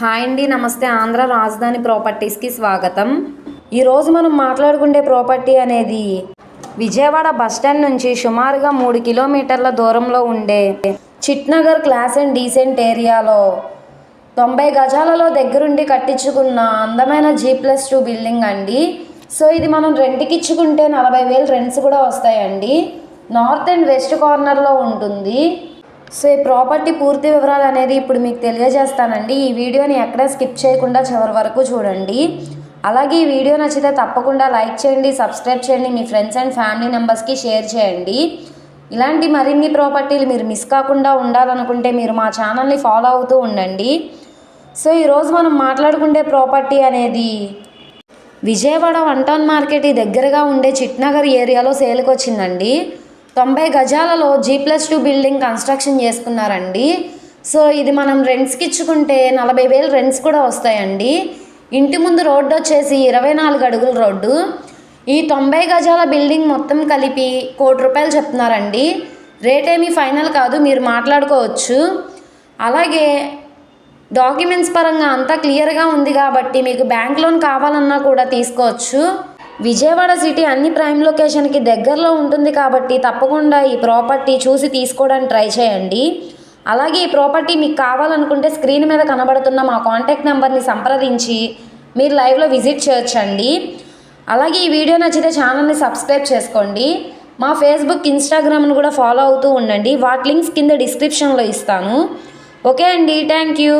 Hi అండి నమస్తే. ఆంధ్ర రాజధాని ప్రాపర్టీస్కి స్వాగతం. ఈరోజు మనం మాట్లాడుకునే ప్రాపర్టీ అనేది విజయవాడ బస్ స్టాండ్ నుంచి సుమారుగా మూడు కిలోమీటర్ల దూరంలో ఉండే చిట్నగర్ క్లాస్ అండ్ డీసెంట్ ఏరియాలో తొంభై గజాలలో దగ్గరుండి కట్టించుకున్న అందమైన జీ ప్లస్ టూ బిల్డింగ్ అండి. సో ఇది మనం రెంట్కి ఇచ్చుకుంటే నలభై వేలు రెంట్స్ కూడా వస్తాయండి. నార్త్ అండ్ వెస్ట్ కార్నర్లో ఉంటుంది. సో ఈ ప్రాపర్టీ పూర్తి వివరాలు అనేది ఇప్పుడు మీకు తెలియజేస్తానండి. ఈ వీడియోని ఎక్కడ స్కిప్ చేయకుండా చివరి వరకు చూడండి. అలాగే ఈ వీడియో నచ్చితే తప్పకుండా లైక్ చేయండి సబ్స్క్రైబ్ చేయండి మీ ఫ్రెండ్స్ అండ్ ఫ్యామిలీ మెంబర్స్కి షేర్ చేయండి. ఇలాంటి మరిన్ని ప్రాపర్టీలు మీరు మిస్ కాకుండా ఉండాలనుకుంటే మీరు మా ఛానల్ని ఫాలో అవుతూ ఉండండి. సో ఈరోజు మనం మాట్లాడుకునే ప్రాపర్టీ అనేది విజయవాడ వన్ టౌన్ మార్కెట్ దగ్గరగా ఉండే చిట్నగర్ ఏరియాలో సేల్కి వచ్చిందండి తొంభై గజాలలో G plus two building construction చేసుకున్నారండి. సో ఇది మనం రెంట్స్కి ఇచ్చుకుంటే నలభై వేలు రెంట్స్ కూడా వస్తాయండి. ఇంటి ముందు రోడ్డు వచ్చేసి ఇరవై నాలుగు అడుగుల రోడ్డు. ఈ తొంభై గజాల బిల్డింగ్ మొత్తం కలిపి కోటి రూపాయలు చెప్తున్నారండి. రేట్ ఏమీ ఫైనల్ కాదు మీరు మాట్లాడుకోవచ్చు. అలాగే డాక్యుమెంట్స్ పరంగా అంతా క్లియర్గా ఉంది కాబట్టి మీకు బ్యాంక్ లోన్ కావాలన్నా కూడా తీసుకోవచ్చు. విజయవాడ సిటీ అన్ని ప్రైమ్ లొకేషన్కి దగ్గరలో ఉంటుంది కాబట్టి తప్పకుండా ఈ ప్రాపర్టీ చూసి తీసుకోవడానికి ట్రై చేయండి. అలాగే ఈ ప్రాపర్టీ మీకు కావాలనుకుంటే స్క్రీన్ మీద కనబడుతున్న మా కాంటాక్ట్ నెంబర్ని సంప్రదించి మీరు లైవ్లో విజిట్ చేయొచ్చండి. అలాగే ఈ వీడియో నచ్చితే ఛానల్ని సబ్స్క్రైబ్ చేసుకోండి. మా ఫేస్బుక్ ఇన్స్టాగ్రామ్ను కూడా ఫాలో అవుతూ ఉండండి. వాటి లింక్స్ కింద డిస్క్రిప్షన్లో ఇస్తాను. ఓకే అండి. Thank you.